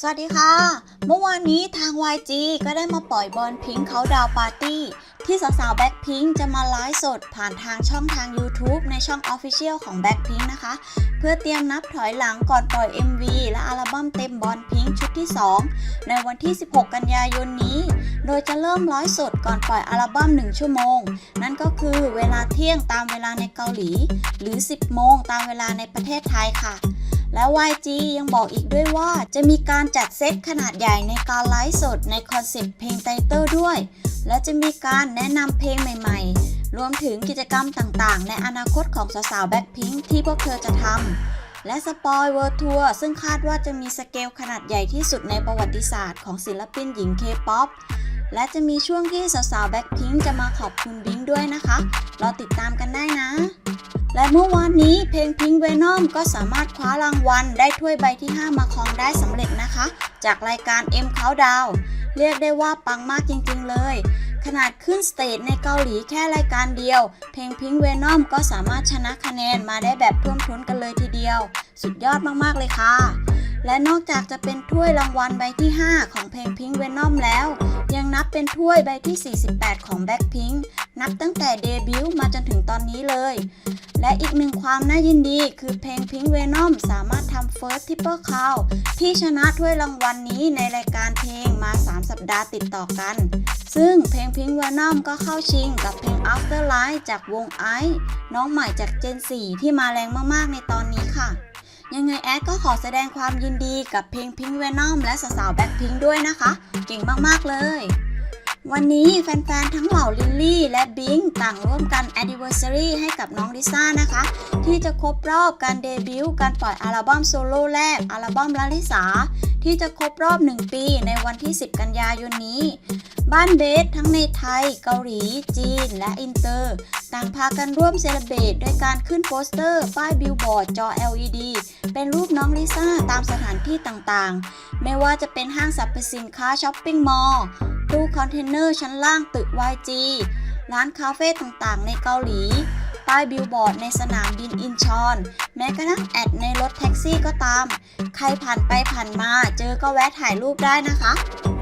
สวัสดีค่ะ เมื่อวานนี้ทาง YG ก็ได้มาปล่อยบอลพิงเขาดาวปาร์ตี้ ที่สาวๆแบ็คพิงจะมาไลฟ์สดผ่านทางช่องทาง YouTube ในช่อง Official ของ Blackpink นะคะ เพื่อเตรียมนับถอยหลังก่อนปล่อย MV และอัลบั้มเต็มบอลพิงชุดที่ 2 ในวันที่ 16 กันยายนนี้ โดยจะเริ่มไลฟ์สดก่อนปล่อยอัลบั้ม 1 ชั่วโมง นั่นก็คือเวลาเที่ยงตามเวลาในเกาหลี หรือ 10 โมงตามเวลาในประเทศไทยค่ะ และ YG ยังบอกอีกด้วยว่าจะมีการจัดเซตขนาดใหญ่ในการไลฟ์สดในคอนเซปต์เพลงไตเติลด้วย และจะมีการแนะนำเพลงใหม่ๆ รวมถึงกิจกรรมต่างๆ ในอนาคตของสาวๆแบ็คพิงที่พวกเธอจะทำและสปอยเวิร์ทัวร์ซึ่งคาดว่าจะมีสเกลขนาดใหญ่ที่สุดในประวัติศาสตร์ของศิลปินหญิง K-POP และจะมีช่วงที่สาวๆแบ็คพิงจะมาขอบคุณบิงด้วยนะคะ รอติดตามกันได้นะ และเมื่อวานนี้เพลงพิงเวนอมก็สามารถคว้ารางวัลได้ถ้วยใบที่ 5 มาครองได้สำเร็จนะคะ จากรายการ M Countdown เรียกได้ว่าปังมากจริงๆเลย ขนาดขึ้นสเตจในเกาหลีแค่รายการเดียว เพลงพิงเวนอมก็สามารถชนะคะแนนมาได้แบบท่วมท้นกันเลยทีเดียว สุดยอดมากๆเลยค่ะ และนอกจากจะเป็นถ้วยรางวัลใบที่ 5 ของเพลงพิงเวนอมแล้ว ยังนับเป็นถ้วยใบที่ 48 ของ Blackpink นับตั้งแต่เดบิวต์มาจนถึงตอนนี้เลย และอีกหนึ่งความน่ายินดีคือเพลง Pink Venom สามารถทำ First Triple Crown ที่ชนะถ้วยรางวัลนนี้ในรายการเพลงมา 3 สัปดาห์ติดต่อกัน ซึ่งเพลง Pink Venom ก็เข้าชิงกับเพลง Afterlife จากวง IVE น้องใหม่จาก Gen 4 ที่มาแรงมากๆในตอนนี้ค่ะยังไงแอดก็ขอแสดงความยินดีกับเพลง Pink Venom และสาวๆ Blackpink ด้วยนะคะ เก่งมาก ๆ เลย วันนี้แฟนๆ ทั้งเหล่าลิลลี่และบิงต่างร่วมกัน Anniversary ให้กับน้องลิซ่านะคะ ที่จะครบรอบการเดบิวต์การปล่อยอัลบั้มโซโล่แรก อัลบั้มลาลิสาที่จะครบรอบ 1 ปีในวันที่ 10 กันยายนนี้ บ้านเบสทั้งในไทย เกาหลี จีน และอินเตอร์ ต่างพากันร่วมเซเลบรตด้วยการขึ้นโปสเตอร์ ป้ายบิลบอร์ดจอ LED เป็นรูปน้องลิซ่าตามสถานที่ต่างๆ ไม่ว่าจะเป็นห้างสรรพสินค้าช้อปปิ้งมอลล์ตู้คอนเทนเนอร์ชั้นล่างตึก YG ร้านคาเฟ่ต่างๆ ในเกาหลี ป้ายบิลบอร์ดในสนามบินอินชอน แม้กระทั่งแอดในรถแท็กซี่ก็ตาม ใครผ่านไปผ่านมาเจอก็แวะถ่ายรูปได้นะคะ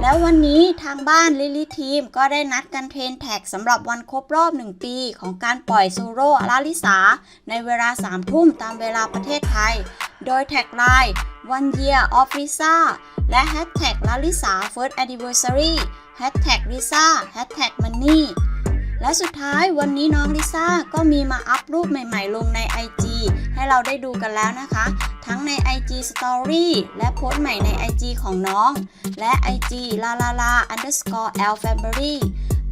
แล้ววันนี้ทางบ้านลิลิทีมก็ได้นัดกันเทรนแท็กสำหรับวันครบรอบ 1 ปี ของการปล่อยโซโล่ลาลิสา ในเวลา 3 ทุ่มตามเวลาประเทศไทย โดยแท็กไลน์ One Year of Lisa และแฮชแท็กลาลิสา First Anniversary แฮชแท็กลิซ่า และสุดท้ายวันนี้น้องลิซ่าก็มีมาอัพรูปใหม่ๆ ลงใน IG ให้เราได้ดูกันแล้วนะคะ ทั้งใน IG Story และโพสต์ใหม่ใน IG ของน้อง และ IG la la la underscore l family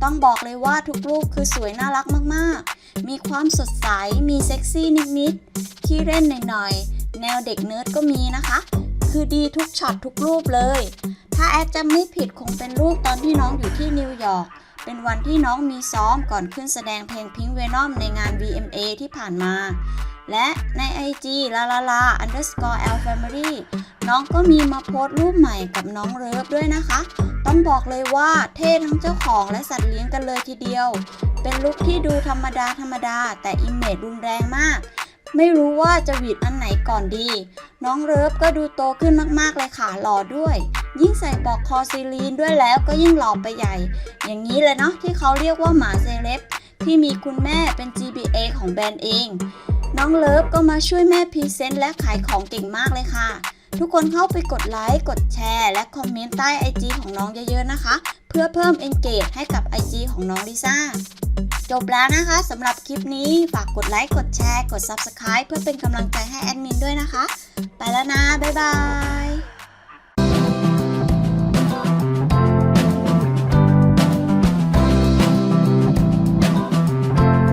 ต้องบอกเลยว่าทุกรูปคือสวยน่ารักมากๆ มีความสดใส มีเซ็กซี่นิดๆขี้เล่นหน่อยๆ แนวเด็กเนิร์ดก็มีนะคะ คือดีทุกช็อตทุกรูปเลย ถ้าแอดจำไม่ผิดคงเป็นรูปตอนที่น้องอยู่ที่นิวยอร์ก เป็นวันที่น้องมีซ้อมก่อนขึ้นแสดงเพลง Pink Venom ในงาน VMA ที่ผ่านมา และใน IG la la la underscore l family น้องก็มีมาโพสต์รูปใหม่กับน้องเลิฟด้วยนะคะ ต้องบอกเลยว่าเท่ทั้งเจ้าของและสัตว์เลี้ยงกันเลยทีเดียว เป็นลุคที่ดูธรรมดาธรรมดา แต่อิมเมจรุนแรงมากไม่รู้ว่าจะหวีดอันไหนก่อนดี น้องเลิฟก็ดูโตขึ้นมากๆเลยค่ะหล่อด้วย ยิ่งใส่ปลอกคอซีลีนด้วยแล้วก็ยิ่งหล่อไปใหญ่ อย่างนี้เลยเนาะที่เขาเรียกว่าหมาเซเลบที่มีคุณแม่เป็น GBA ของแบรนด์เอง น้องเลิฟก็มาช่วยแม่พรีเซนต์และขายของเก่งมากเลยค่ะ ทุกคนเข้าไปกดไลค์ กดแชร์ และคอมเมนต์ใต้ IG ของน้องเยอะๆนะคะ เพื่อเพิ่ม engage ให้กับ IG ของน้องลิซ่าจบแล้วนะคะสำหรับคลิปนี้ฝากกดไลค์ กดแชร์ กด Subscribe เพื่อเป็นกำลังใจให้แอดมินด้วยนะคะ ไปแล้วนะ บ๊ายบาย